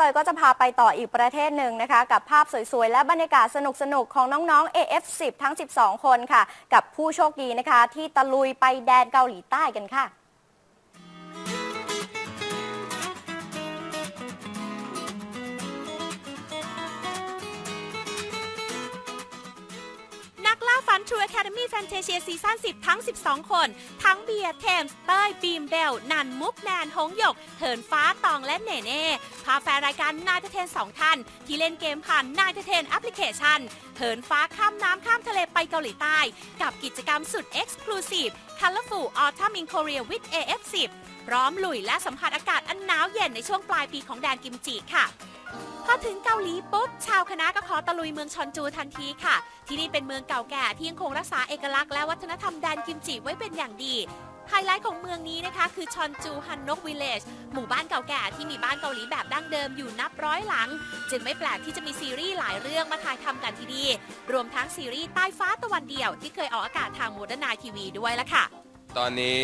เตยก็จะพาไปต่ออีกประเทศหนึ่งนะคะ กับภาพสวยๆ และบรรยากาศสนุกๆ ของน้องๆ AF10 ทั้ง 12 คนค่ะ กับผู้โชคดีนะคะ ที่ตะลุยไปแดนเกาหลีใต้กันค่ะ True Academy Fantasia ซีซั่น10 ทั้ง 12 คน ทั้งเบียร์เทมส์เต้ยบีมเบล นันมุกแนนหงหยก เหินฟ้าตองและเนเน่ พาแฟนรายการนายเทนสองท่าน ที่เล่นเกมผ่านนายเทนแอปพลิเคชัน เหินฟ้าข้ามน้ำข้ามทะเลไปเกาหลีใต้ กับกิจกรรมสุด Exclusive Colorful Autumn in Korea with AF10 พร้อมลุยและสัมผัสอากาศอันหนาวเย็นในช่วงปลายปีของแดนกิมจิค่ะ อถึงเกาหลีปุ๊บชาวคณะก็ขอตะลุยเมืองชอนจูทันทีค่ะ ที่นี่เป็นเมืองเก่าแก่ที่ยังคงรักษาเอกลักษณ์และวัฒนธรรมแดนกิมจิไว้เป็นอย่างดีไฮไลท์ของเมืองนี้นะคะคือชอนจูฮันนกวิลเลจหมู่บ้านเก่าแก่ที่มีบ้านเกาหลีแบบดั้งเดิมอยู่นับร้อยหลัง จึงไม่แปลกที่จะมีซีรีส์หลายเรื่องมาถ่ายทำกันที่นี่รวมทั้งซีรีส์ใต้ฟ้าตะวันเดียวที่เคยออกอากาศทางโมเดิร์นไนทีวีด้วยละค่ะ ตอนนี้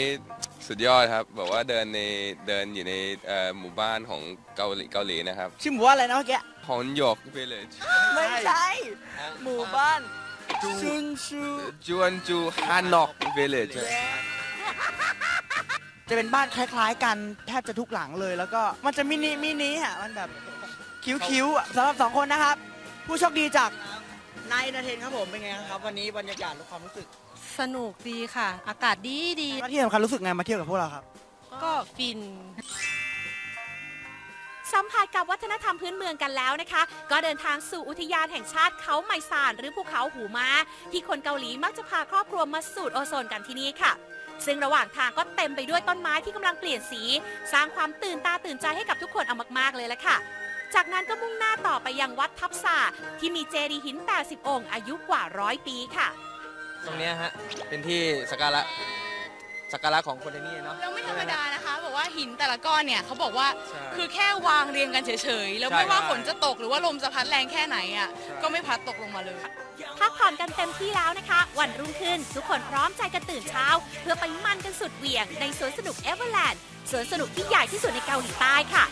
สุดยอดครับแบบว่าเดินในเดินอยู่ในเอ่อหมู่บ้านของเกาหลีเกาหลีนะครับชื่อหมู่บ้านอะไรนะเมื่อกี้ฮอนยกวิลเลจไม่ใช่ หมู่บ้านซุนชูจวนจูฮานอกวิลเลจจะเป็นบ้านคล้าย ๆ กันแทบจะทุกหลังเลย แล้วก็มันจะมินิมินิอะมันแบบคิ้วๆอะสำหรับสองคนนะครับ ผู้โชคดีจากนายนาเทนครับผมเป็นไงครับ วันนี้บรรยากาศและความรู้สึก สนุกดีค่ะ อากาศดีดี แล้วที่สำคัญรู้สึกไงมาเที่ยวกับพวกเราครับ ก็ฟิน สัมผัสกับวัฒนธรรมพื้นเมืองกันแล้วนะคะ ก็เดินทางสู่อุทยานแห่งชาติเขาไมซานหรือภูเขาหูม้าที่คนเกาหลีมักจะพาครอบครัวมาสูดโอโซนกันที่นี่ค่ะ ซึ่งระหว่างทางก็เต็มไปด้วยต้นไม้ที่กำลังเปลี่ยนสี สร้างความตื่นตาตื่นใจให้กับทุกคนเอามากๆเลยละค่ะ จากนั้นก็มุ่งหน้าต่อไปยังวัดทับซาที่มีเจดีย์หิน 80 องค์ อายุกว่าร้อยปีค่ะ ตรงเนี้ยฮะ เป็นที่สักการะสักการะของคนที่นี่เนาะ แล้วไม่ธรรมดานะคะบอกว่าหินแต่ละก้อนเนี่ยเขาบอกว่าใช่คือแค่วางเรียงกันเฉยๆ แล้วใช่ไม่ว่าใช่ฝนจะตกหรือว่าลมจะพัดแรงแค่ไหนอะใช่ ก็ไม่พัดตกลงมาเลย พักผ่อนกันเต็มที่แล้วนะคะ วันรุ่งขึ้น ทุกคนพร้อมใจกันตื่นเช้า เพื่อไปมันกันสุดเหวี่ยงในสวนสนุกเอเวอร์แลนด์ สวนสนุกที่ใหญ่ที่สุดในเกาหลีใต้ค่ะ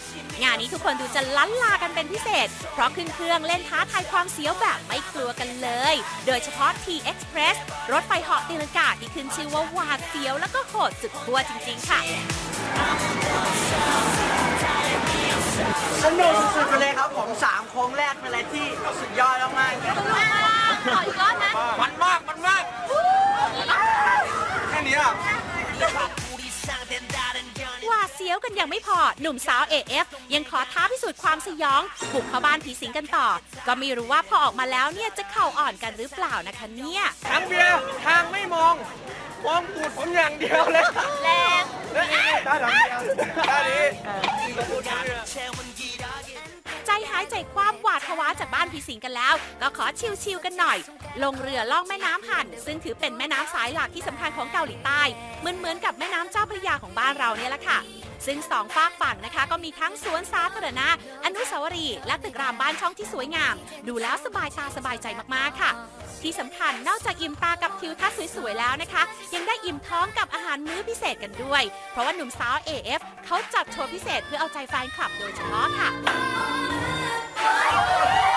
งานนี้ทุกคนดูจะล้านลากันเป็นพิเศษ เพราะขึ้นเครื่องเล่นท้าทายความเสียวแบบไม่กลัวกันเลย โดยเฉพาะ T Express รถไฟเหาะตีลังกาที่ขึ้นชื่อว่าหวาดเสียวแล้วก็โหดสุดขั้วจริง ๆ ค่ะสนุกสุดๆไปเลยครับผมสามโค้งแรกเป็นอะไรที่สุดยอดมากๆขออีกรอบนะมันมากมันม เสียวกันยังไม่พอ หนุ่มสาว AF ยังขอท้าพิสูจน์ความสยองบุกเข้าบ้านผีสิงกันต่อ ก็ไม่รู้ว่าพอออกมาแล้วเนี่ยจะเข่าอ่อนกันหรือเปล่านะคะเนี่ยทางเบียร์ทางไม่มอง มองตูดผมอย่างเดียวเลยแรงด้านหลังเดียวด้านนี้ใจหายใจความหวาดผวาจากบ้านผีสิงกันแล้ว ก็ขอชิลๆกันหน่อย ลงเรือล่องแม่น้ำหัน ซึ่งถือเป็นแม่น้ำสายหลักที่สำคัญของเกาหลีใต้เหมือนเหมือนๆกับแม่น้ำเจ้าพระยาของบ้านเราเนี่ยแหละค่ะ ซึ่งสองฝากฝั่งนะคะ ก็มีทั้งสวนสาธารณะ อนุสาวรีย์และตึกรามบ้านช่องที่สวยงาม ดูแล้วสบายตาสบายใจมากๆค่ะ ที่สำคัญนอกจากอิ่มตากับทิวทัศน์สวยๆแล้วนะคะ ยังได้อิ่มท้องกับอาหารมื้อพิเศษกันด้วย เพราะว่าหนุ่มสาว AF เขาจัดโชว์พิเศษเพื่อเอาใจแฟนคลับโดยเฉพาะค่ะและ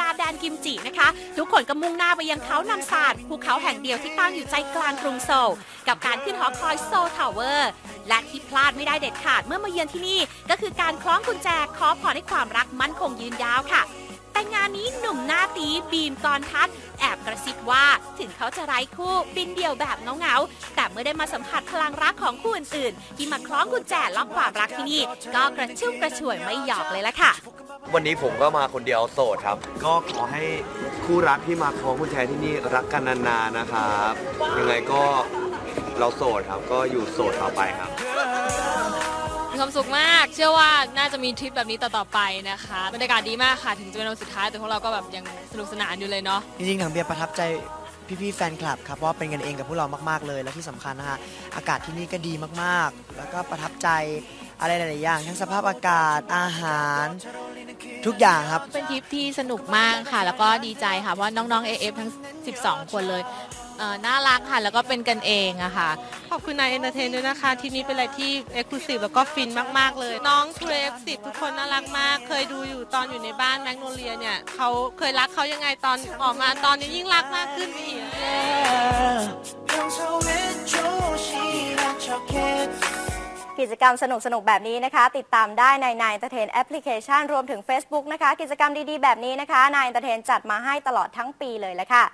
ลาแดนกิมจินะคะ ทุกคนก็มุ่งหน้าไปยังเขานำซานภูเขาแห่งเดียวที่ตั้งอยู่ใจกลางกรุงโซล กับการขึ้นหอคอยโซลทาวเวอร์ และที่พลาดไม่ได้เด็ดขาดเมื่อมาเยือนที่นี่ ก็คือการคล้องกุญแจขอพรให้ความรักมั่นคงยืนยาวค่ะแต่งานนี้หนุ่มหน้าตีบีมกรทัศน์แอบกระซิบว่าถึงเขาจะไร้คู่บินเดี่ยวแบบเงาๆ แต่เมื่อได้มาสัมผัสพลังรักของคู่อื่นๆ ที่มาคล้องกุญแจล็อกความรักที่นี่ ก็กระชุ่มกระชวยไม่หยอกเลยละค่ะ วันนี้ผมก็มาคนเดียวโสดครับ ก็ขอให้คู่รักที่มาคล้องกุญแจที่นี่รักกันนานๆนะครับ ยังไงก็เราโสดครับ ก็อยู่โสดต่อไปครับ มีความสุขมาก เชื่อว่าน่าจะมีทริปแบบนี้ต่อๆไปนะคะบรรยากาศดีมากค่ะถึงจะเป็นวันสุดท้ายแต่พวกเราก็แบบยังสนุกสนานอยู่เลยเนาะ จริงๆถังเบียร์ประทับใจพี่ๆแฟนคลับครับเพราะว่าเป็นกันเองกับพวกเรามากๆเลย และที่สำคัญนะฮะอากาศที่นี่ก็ดีมากๆ แล้วก็ประทับใจอะไรหลายๆอย่าง ทั้งสภาพอากาศอาหาร ทุกอย่างครับ เป็นทริปที่สนุกมากค่ะ แล้วก็ดีใจค่ะว่าน้องๆ AF ทั้ง 12 คนเลยเอ่อน่ารักค่ะ แล้วก็เป็นกันเองอะค่ะ ขอบคุณนายเอนเตอร์เทนด้วยนะคะ ที่นี้เป็นอะไรที่เอ็กซ์คลูซีฟแล้วก็ฟินมาก ๆ เลย น้องทูเอฟสิทุกคนน่ารักมาก เคยดูอยู่ตอนอยู่ในบ้านแมกโนเลียเนี่ยเขาเคยรักเขายังไงตอนออกมาตอนนี้ยิ่งรักมากขึ้นไปอีก กิจกรรมสนุกๆแบบนี้นะคะ ติดตามได้ในนายเตอร์เทนแอปพลิเคชันรวมถึง Facebook นะคะ กิจกรรมดีๆ แบบนี้นะคะนายเตอร์เทนจัดมาให้ตลอดทั้งปีเลยละค่ะ